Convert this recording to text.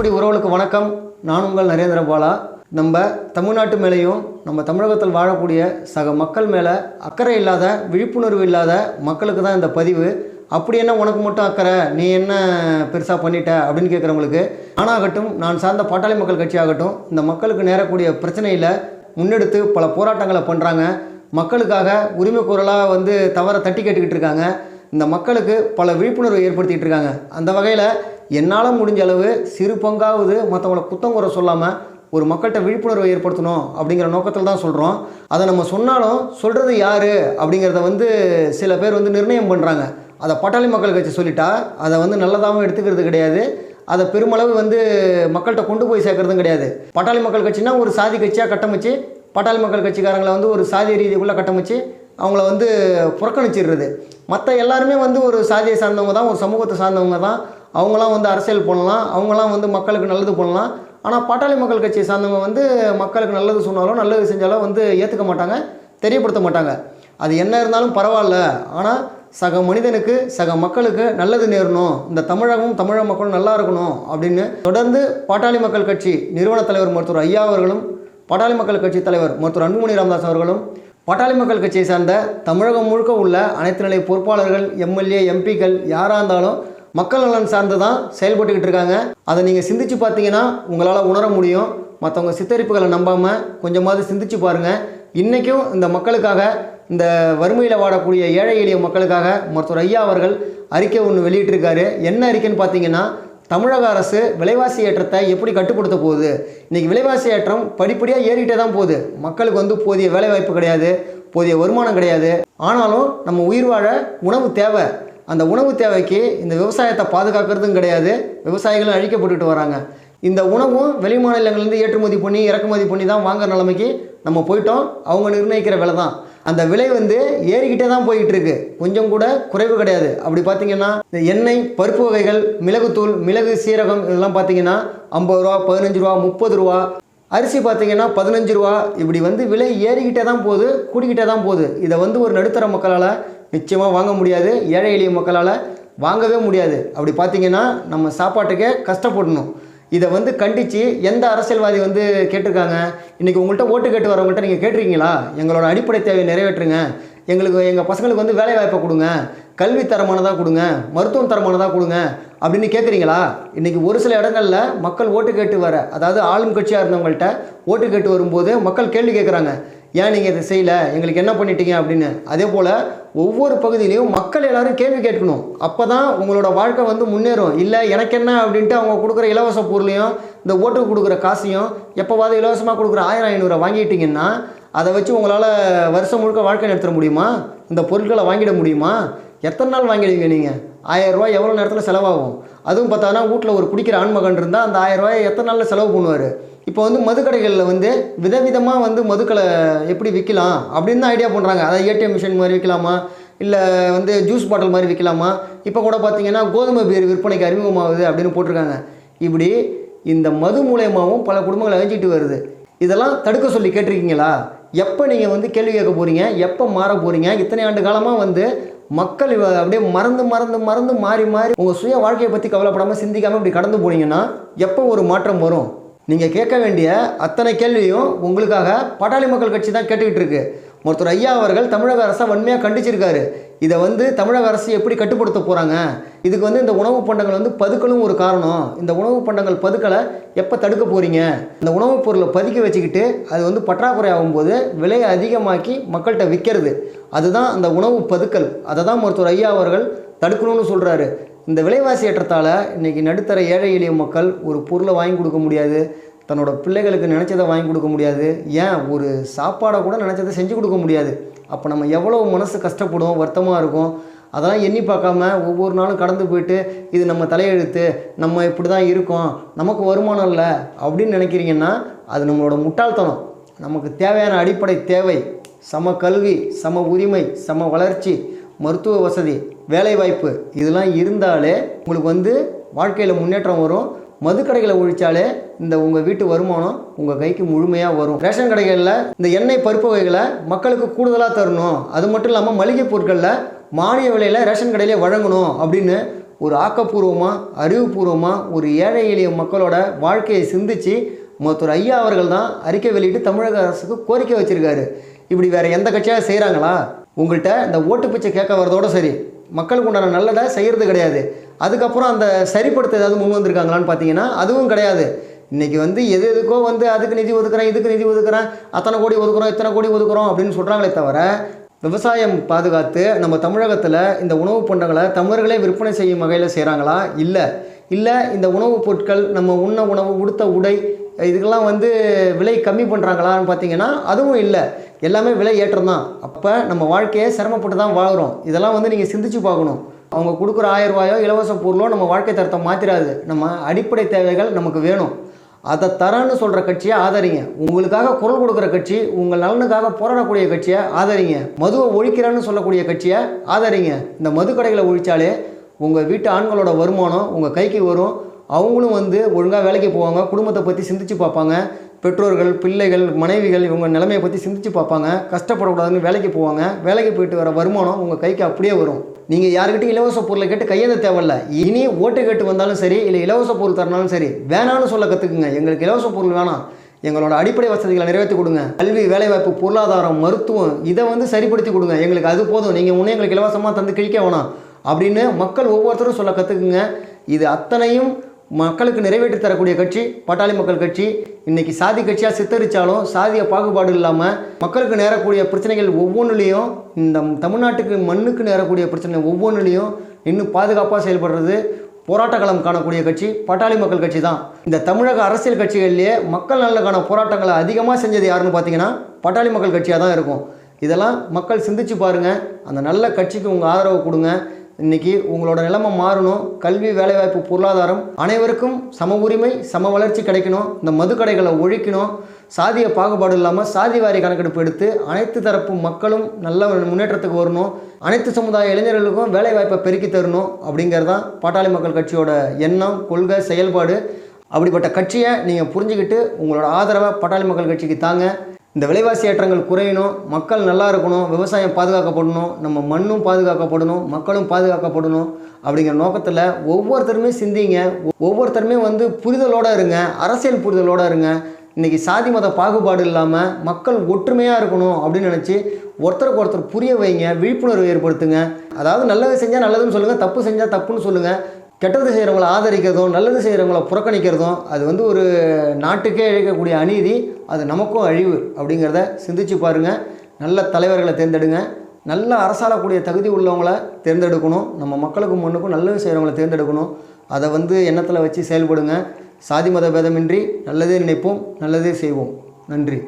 தமிழ்குடி உறவுகளுக்கு வணக்கம்? நான் உங்கள் நரேந்திர பாலா. நம்ம தமிழ்நாட்டு மேலேயும் நம்ம தமிழகத்தில் வாழக்கூடிய சக மக்கள் மேலே அக்கறை இல்லாத விழிப்புணர்வு இல்லாத மக்களுக்கு தான் இந்த பதிவு. அப்படி என்ன உனக்கு மட்டும் அக்கறை? நீ என்ன பெருசாக பண்ணிட்ட? அப்படின்னு கேட்குறவங்களுக்கு நானாகட்டும் நான் சார்ந்த பாட்டாளி மக்கள் கட்சியாகட்டும் இந்த மக்களுக்கு நேரக்கூடிய பிரச்சனையில் முன்னெடுத்து பல போராட்டங்களை பண்ணுறாங்க மக்களுக்காக உரிமை குரலாக வந்து தவற தட்டி கேட்டுக்கிட்டு இருக்காங்க. இந்த மக்களுக்கு பல விழிப்புணர்வு ஏற்படுத்திக்கிட்டு இருக்காங்க. அந்த வகையில் என்னால் முடிஞ்ச அளவு சிறு பங்காவது மற்றவங்கள குத்தம் குறை சொல்லாமல் ஒரு மக்கள்கிட்ட விழிப்புணர்வை ஏற்படுத்தணும் அப்படிங்கிற நோக்கத்தில் தான் சொல்கிறோம் அதை நம்ம சொன்னாலும் சொல்கிறது யார் அப்படிங்கிறத வந்து சில பேர் வந்து நிர்ணயம் பண்ணுறாங்க அதை பட்டாளி மக்கள் கட்சி சொல்லிட்டா அதை வந்து நல்லதாகவும் எடுத்துக்கிறது கிடையாது. அதை பெருமளவு வந்து மக்கள்கிட்ட கொண்டு போய் சேர்க்குறதும் கிடையாது. பட்டாளி மக்கள் கட்சினா ஒரு சாதி கட்சியாக கட்டமைச்சு பட்டாளி மக்கள் கட்சிக்காரங்களை வந்து ஒரு சாதி ரீதிக்குள்ளே கட்டமைச்சு அவங்கள வந்து புறக்கணிச்சிடுறது. மற்ற எல்லாருமே வந்து ஒரு சாதியை சார்ந்தவங்க தான் ஒரு சமூகத்தை சார்ந்தவங்க தான். அவங்களாம் வந்து அரசியல் பண்ணலாம் அவங்களாம் வந்து மக்களுக்கு நல்லது பண்ணலாம். ஆனால் பாட்டாளி மக்கள் கட்சியை சார்ந்தவங்க வந்து மக்களுக்கு நல்லது சொன்னாலும் நல்லது செஞ்சாலும் வந்து ஏற்றுக்க மாட்டாங்க தெரியப்படுத்த மாட்டாங்க. அது என்ன இருந்தாலும் பரவாயில்ல. ஆனால் சக மனிதனுக்கு சக மக்களுக்கு நல்லது நேரணும். இந்த தமிழகமும் தமிழக மக்களும் நல்லா இருக்கணும் அப்படின்னு தொடர்ந்து பாட்டாளி மக்கள் கட்சி நிறுவன தலைவர் மருத்துவர் ஐயா அவர்களும் பாட்டாளி மக்கள் கட்சி தலைவர் மருத்துவர் அன்புமணி ராமதாஸ் அவர்களும் பாட்டாளி மக்கள் கட்சியை சார்ந்த தமிழகம் முழுக்க உள்ள அனைத்து நிலை பொறுப்பாளர்கள் எம்எல்ஏ எம்பிக்கள் யாராக இருந்தாலும் மக்கள் நலன் சார்ந்து தான் செயல்பட்டுக்கிட்டு இருக்காங்க. அதை நீங்கள் சிந்திச்சு பார்த்தீங்கன்னா உங்களால் உணர முடியும். மற்றவங்க சித்தரிப்புகளை நம்பாமல் கொஞ்சமாவது சிந்திச்சு பாருங்கள் இன்றைக்கும் இந்த மக்களுக்காக இந்த வறுமையில் வாடக்கூடிய ஏழை எளிய மக்களுக்காக மருத்துவர் ஐயா அவர்கள் அறிக்கை ஒன்று வெளியிட்டிருக்காரு. என்ன அறிக்கைன்னு பார்த்தீங்கன்னா தமிழக அரசு விலைவாசி ஏற்றத்தை எப்படி கட்டுப்படுத்த போகுது? இன்றைக்கி விலைவாசி ஏற்றம் படிப்படியாக ஏறிட்டே தான் போகுது. மக்களுக்கு வந்து போதிய வேலைவாய்ப்பு கிடையாது போதிய வருமானம் கிடையாது. ஆனாலும் நம்ம உயிர் வாழ உணவு தேவை. அந்த உணவு தேவைக்கு இந்த விவசாயத்தை பாதுகாக்கிறதும் கிடையாது. விவசாயிகளும் அழிக்கப்பட்டுட்டு வராங்க. இந்த உணவும் வெளி மாநிலங்கள்லேருந்து ஏற்றுமதி பண்ணி இறக்குமதி பண்ணி தான் வாங்குற நிலைமைக்கு நம்ம போயிட்டோம். அவங்க நிர்ணயிக்கிற விலை தான். அந்த விலை வந்து ஏறிக்கிட்டே தான் போய்கிட்டு இருக்கு கொஞ்சம் கூட குறைவு கிடையாது. அப்படி பார்த்தீங்கன்னா இந்த எண்ணெய் பருப்பு வகைகள் மிளகுத்தூள் மிளகு சீரகம் இதெல்லாம் பார்த்தீங்கன்னா ஐம்பது ரூபா பதினஞ்சு ரூபா முப்பது ரூபா அரிசி பார்த்தீங்கன்னா பதினஞ்சு ரூபா. இப்படி வந்து விலை ஏறிக்கிட்டே தான் போகுது கூடிக்கிட்டே தான் போகுது. இதை வந்து ஒரு நடுத்தர மக்களால் நிச்சயமாக வாங்க முடியாது. ஏழை எளிய மக்களால் வாங்கவே முடியாது. அப்படி பார்த்தீங்கன்னா நம்ம சாப்பாட்டுக்கே கஷ்டப்படணும். இதை வந்து கண்டித்து எந்த அரசியல்வாதி வந்து கேட்டிருக்காங்க? இன்றைக்கி உங்கள்கிட்ட ஓட்டு கேட்டு வரவங்கள்ட்ட நீங்கள் கேட்டிருக்கீங்களா? எங்களோட அடிப்படை தேவையை நிறைவேற்றுங்க. எங்களுக்கு எங்கள் பசங்களுக்கு வந்து வேலை வாய்ப்பை கொடுங்க. கல்வி தரமானதாக கொடுங்க. மருத்துவம் தரமானதாக கொடுங்க. அப்படின்னு கேட்குறீங்களா இன்றைக்கி ஒரு சில இடங்களில் மக்கள் ஓட்டு கேட்டு வர அதாவது ஆளும் கட்சியாக இருந்தவங்கள்ட்ட ஓட்டு கேட்டு வரும்போது மக்கள் கேள்வி கேட்குறாங்க ஏன் நீங்கள் இதை செய்யலை? எங்களுக்கு என்ன பண்ணிட்டீங்க? அப்படின்னு. அதே போல் ஒவ்வொரு பகுதியிலையும் மக்கள் எல்லோரும் கேள்வி கேட்கணும். அப்போ தான் உங்களோட வாழ்க்கை வந்து முன்னேறும். இல்லை எனக்கு என்ன? அப்படின்ட்டு அவங்க கொடுக்குற இலவச பொருளையும் இந்த ஓட்டுக்கு கொடுக்குற காசையும் எப்போவாது இலவசமாக கொடுக்குற ஆயிரம் ஐநூறு வாங்கிட்டீங்கன்னா அதை வச்சு உங்களால் வருஷம் முழுக்க வாழ்க்கை நடத்த முடியுமா? இந்த பொருட்களை வாங்கிட முடியுமா? எத்தனை நாள் வாங்கிடுவீங்க நீங்கள் ஆயிரம் எவ்வளோ நேரத்தில் செலவாகும்? அதுவும் பார்த்தானா வீட்டில் ஒரு குடிக்கிற ஆண்மகன் இருந்தால் அந்த ஆயிரம் எத்தனை நாளில் செலவு பண்ணுவார்? இப்போ வந்து மதுக்கடைகளில் வந்து விதவிதமாக வந்து மதுக்களை எப்படி விற்கலாம் அப்படின்னு தான் ஐடியா பண்ணுறாங்க அதாவது ஏடிஎம் மிஷின் மாதிரி விற்கலாமா இல்லை வந்து ஜூஸ் பாட்டில் மாதிரி விற்கலாமா இப்போ கூட பார்த்தீங்கன்னா கோதுமை பீர் விற்பனைக்கு அறிமுகமாகுது அப்படின்னு போட்டிருக்காங்க. இப்படி இந்த மது மூலயமாவும் பல குடும்பங்கள் அழிஞ்சிட்டு வருது. இதெல்லாம் தடுக்க சொல்லி கேட்டிருக்கீங்களா? எப்போ நீங்கள் வந்து கேள்வி கேட்க போகிறீங்க எப்போ மாற போகிறீங்க இத்தனை ஆண்டு காலமாக வந்து மக்கள் இவ- அப்படியே மறந்து மறந்து மறந்து மாறி மாறி உங்கள் சுய வாழ்க்கையை பற்றி கவலைப்படாமல் சிந்திக்காமல் இப்படி கடந்து போனீங்கன்னா எப்போ ஒரு மாற்றம் வரும்? நீங்கள் கேட்க வேண்டிய அத்தனை கேள்வியும் உங்களுக்காக பட்டாளி மக்கள் கட்சி தான் கேட்டுக்கிட்டு இருக்கு. ஒருத்தர் ஐயா அவர்கள் தமிழக அரசை வன்மையாக கண்டிச்சிருக்காரு. இதை வந்து தமிழக அரசு எப்படி கட்டுப்படுத்த போகிறாங்க இதுக்கு வந்து இந்த உணவு பண்டங்கள் வந்து பதுக்கலும் ஒரு காரணம். இந்த உணவு பண்டங்கள் பதுக்கலை எப்போ தடுக்க போகிறீங்க இந்த உணவுப் பொருளை பதுக்க வச்சுக்கிட்டு அது வந்து பற்றாக்குறை ஆகும்போது விலையை அதிகமாக்கி மக்கள்கிட்ட விற்கிறது. அதுதான் அந்த உணவு பதுக்கல். அதை தான் மருத்துவர் ஐயா அவர்கள் தடுக்கணும்னு சொல்கிறாரு இந்த விலைவாசி ஏற்றத்தால் இன்றைக்கி நடுத்தர ஏழை எளிய மக்கள் ஒரு பொருளை வாங்கி கொடுக்க முடியாது. தன்னோட பிள்ளைகளுக்கு நினச்சதை வாங்கி கொடுக்க முடியாது. ஏன்? ஒரு சாப்பாடை கூட நினச்சதை செஞ்சு கொடுக்க முடியாது. அப்போ நம்ம எவ்வளோ மனசு கஷ்டப்படும் வருத்தமாக இருக்கும். அதெல்லாம் எண்ணி பார்க்காம ஒவ்வொரு நாளும் கடந்து போயிட்டு இது நம்ம தலையெழுத்து நம்ம இப்படி தான் இருக்கோம் நமக்கு வருமானம் இல்லை அப்படின்னு நினைக்கிறீங்கன்னா அது நம்மளோட முட்டாள்தனம். நமக்கு தேவையான அடிப்படை தேவை சம கல்வி சம உரிமை சம வளர்ச்சி மருத்துவ வசதி வேலைவாய்ப்பு இதெல்லாம் இருந்தாலே உங்களுக்கு வந்து வாழ்க்கையில் முன்னேற்றம் வரும். மதுக்கடைகளை ஒழிச்சாலே இந்த உங்கள் வீட்டு வருமானம் உங்கள் கைக்கு முழுமையாக வரும். ரேஷன் கடைகளில் இந்த எண்ணெய் பருப்பு வகைகளை மக்களுக்கு கூடுதலாக தரணும். அது மட்டும் இல்லாமல் மளிகை பொருட்களில் மானிய விலையில் ரேஷன் கடையிலே வழங்கணும் அப்படின்னு ஒரு ஆக்கப்பூர்வமாக அறிவுபூர்வமாக ஒரு ஏழை எளிய மக்களோட வாழ்க்கையை சிந்தித்து மொத்தர் ஐயா அவர்கள் தான் அறிக்கை வெளியிட்டு தமிழக அரசுக்கு கோரிக்கை வச்சுருக்காரு. இப்படி வேறு எந்த கட்சியாக செய்கிறாங்களா உங்கள்கிட்ட இந்த ஓட்டு பிச்சை கேட்க வரதோட சரி. மக்களுக்கு உண்டான நல்லதை செய்கிறது கிடையாது. அதுக்கப்புறம் அந்த சரிப்படுத்த ஏதாவது முன் வந்திருக்காங்களான்னு பார்த்தீங்கன்னா அதுவும் கிடையாது. இன்றைக்கி வந்து எது எதுக்கோ வந்து அதுக்கு நிதி ஒதுக்குறேன் இதுக்கு நிதி ஒதுக்குறேன் அத்தனை கோடி ஒதுக்குறோம் இத்தனை கோடி ஒதுக்குறோம் அப்படின்னு சொல்கிறாங்களே தவிர விவசாயம் பாதுகாத்து நம்ம தமிழகத்தில் இந்த உணவுப் பண்டங்களை தமிழர்களே விற்பனை செய்யும் வகையில் செய்கிறாங்களா இல்லை. இல்லை இந்த உணவுப் பொருட்கள் நம்ம உண்ண உணவு உடுத்த உடை இதுக்கெல்லாம் வந்து விலை கம்மி பண்ணுறாங்களான்னு பார்த்தீங்கன்னா அதுவும் இல்லை. எல்லாமே விலை ஏற்றம் தான் அப்போ நம்ம வாழ்க்கையை சிரமப்பட்டு தான் வாழ்கிறோம் இதெல்லாம் வந்து நீங்கள் சிந்திச்சு பார்க்கணும். அவங்க கொடுக்குற ஆயிரம் ரூபாயோ இலவச பொருளோ நம்ம வாழ்க்கை தரத்தை மாற்றிடாது நம்ம அடிப்படை தேவைகள் நமக்கு வேணும். அதை தரேன்னு சொல்கிற கட்சியை ஆதரிங்க. உங்களுக்காக குரல் கொடுக்குற கட்சி உங்கள் நலனுக்காக போராடக்கூடிய கட்சியை ஆதரிங்க. மதுவை ஒழிக்கிறேன்னு சொல்லக்கூடிய கட்சியை ஆதரிங்க. இந்த மது கடைகளை ஒழித்தாலே உங்கள் வீட்டு ஆண்களோட வருமானம் உங்கள் கைக்கு வரும். அவங்களும் வந்து ஒழுங்காக வேலைக்கு போவாங்க குடும்பத்தை பற்றி சிந்திச்சு பார்ப்பாங்க. பெற்றோர்கள் பிள்ளைகள் மனைவிகள் இவங்க நிலைமையை பற்றி சிந்திச்சு பார்ப்பாங்க. கஷ்டப்படக்கூடாதுன்னு வேலைக்கு போவாங்க. வேலைக்கு போயிட்டு வர வருமானம் உங்கள் கைக்கு அப்படியே வரும். நீங்கள் யாருக்கிட்டையும் இலவச பொருளை கேட்டு கையெழுந்த தேவையில்ல. இனி ஓட்டு கேட்டு வந்தாலும் சரி இல்லை இலவச பொருள் தரனாலும் சரி வேணான்னு சொல்ல கற்றுக்குங்க எங்களுக்கு இலவச பொருள் வேணாம். எங்களோட அடிப்படை வசதிகளை நிறைவேற்றி கொடுங்க. கல்வி வேலைவாய்ப்பு பொருளாதாரம் மருத்துவம் இதை வந்து சரிப்படுத்தி கொடுங்க. எங்களுக்கு அது போதும். நீங்கள் ஒன்றும் எங்களுக்கு இலவசமாக தந்து கிழிக்க வேணாம். அப்படின்னு மக்கள் ஒவ்வொருத்தரும் சொல்ல கற்றுக்குங்க இது அத்தனையும் மக்களுக்கு நிறைவேற்றி தரக்கூடிய கட்சி பாட்டாளி மக்கள் கட்சி இன்றைக்கி சாதி கட்சியாக சித்தரித்தாலும் சாதிய பாகுபாடு இல்லாமல் மக்களுக்கு நேரக்கூடிய பிரச்சனைகள் ஒவ்வொன்றுலேயும் இந்த தமிழ்நாட்டுக்கு மண்ணுக்கு நேரக்கூடிய பிரச்சனை ஒவ்வொன்றுலேயும் இன்னும் பாதுகாப்பாக செயல்படுறது போராட்டக்களம் காணக்கூடிய கட்சி பாட்டாளி மக்கள் கட்சி தான். இந்த தமிழக அரசியல் கட்சிகள்லேயே மக்கள் நலனுக்கான போராட்டங்களை அதிகமாக செஞ்சது யாருன்னு பார்த்தீங்கன்னா பாட்டாளி மக்கள் கட்சியாக தான் இருக்கும். இதெல்லாம் மக்கள் சிந்திச்சு பாருங்கள் அந்த நல்ல கட்சிக்கு உங்கள் ஆதரவு கொடுங்க. இன்னைக்கு உங்களோட நிலைமை மாறணும். கல்வி வேலைவாய்ப்பு பொருளாதாரம் அனைவருக்கும் சம உரிமை சம வளர்ச்சி கிடைக்கணும். இந்த மதுக்கடைகளை ஒழிக்கணும். சாதிய பாகுபாடு இல்லாமல் சாதி வாரி கணக்கெடுப்பு எடுத்து அனைத்து தரப்பு மக்களும் நல்ல முன்னேற்றத்துக்கு வரணும். அனைத்து சமுதாய இளைஞர்களுக்கும் வேலைவாய்ப்பை பெருக்கி தரணும் அப்படிங்கிறது தான் பாட்டாளி மக்கள் கட்சியோட எண்ணம் கொள்கை செயல்பாடு. அப்படிப்பட்ட கட்சியை நீங்கள் புரிஞ்சுக்கிட்டு உங்களோட ஆதரவை பாட்டாளி மக்கள் கட்சிக்கு தாங்க. இந்த விலைவாசி ஏற்றங்கள் குறையணும் மக்கள் நல்லா இருக்கணும் விவசாயம் பாதுகாக்கப்படணும் நம்ம மண்ணும் பாதுகாக்கப்படணும் மக்களும் பாதுகாக்கப்படணும் அப்படிங்கிற நோக்கத்தில் ஒவ்வொருத்தருமே சிந்திங்க. ஒவ்வொருத்தருமே வந்து புரிதலோடு இருங்க அரசியல் புரிதலோடு இருங்க. இன்றைக்கி சாதி மத பாகுபாடு இல்லாமல் மக்கள் ஒற்றுமையாக இருக்கணும் அப்படின்னு நினச்சி ஒருத்தருக்கு ஒருத்தர் புரிய வைங்க விழிப்புணர்வு ஏற்படுத்துங்க. அதாவது நல்லது செஞ்சால் நல்லதுன்னு சொல்லுங்கள் தப்பு செஞ்சால் தப்புன்னு சொல்லுங்கள் கெட்டது செய்கிறவங்கள ஆதரிக்கிறதும் நல்லது செய்கிறவங்கள புறக்கணிக்கிறதும் அது வந்து ஒரு நாட்டுக்கே இழைக்கக்கூடிய அநீதி அது நமக்கும் அழிவு அப்படிங்கிறத சிந்திச்சு பாருங்கள் நல்ல தலைவர்களை தேர்ந்தெடுங்க. நல்ல அரசாளக்கூடிய தகுதி உள்ளவங்கள தேர்ந்தெடுக்கணும். நம்ம மக்களுக்கு முன்னுக்கும் நல்லது செய்கிறவங்கள தேர்ந்தெடுக்கணும். அதை வந்து எண்ணத்தில் வச்சு செயல்படுங்க. சாதி மத பேதமின்றி நல்லதே நினைப்போம் நல்லதே செய்வோம். நன்றி.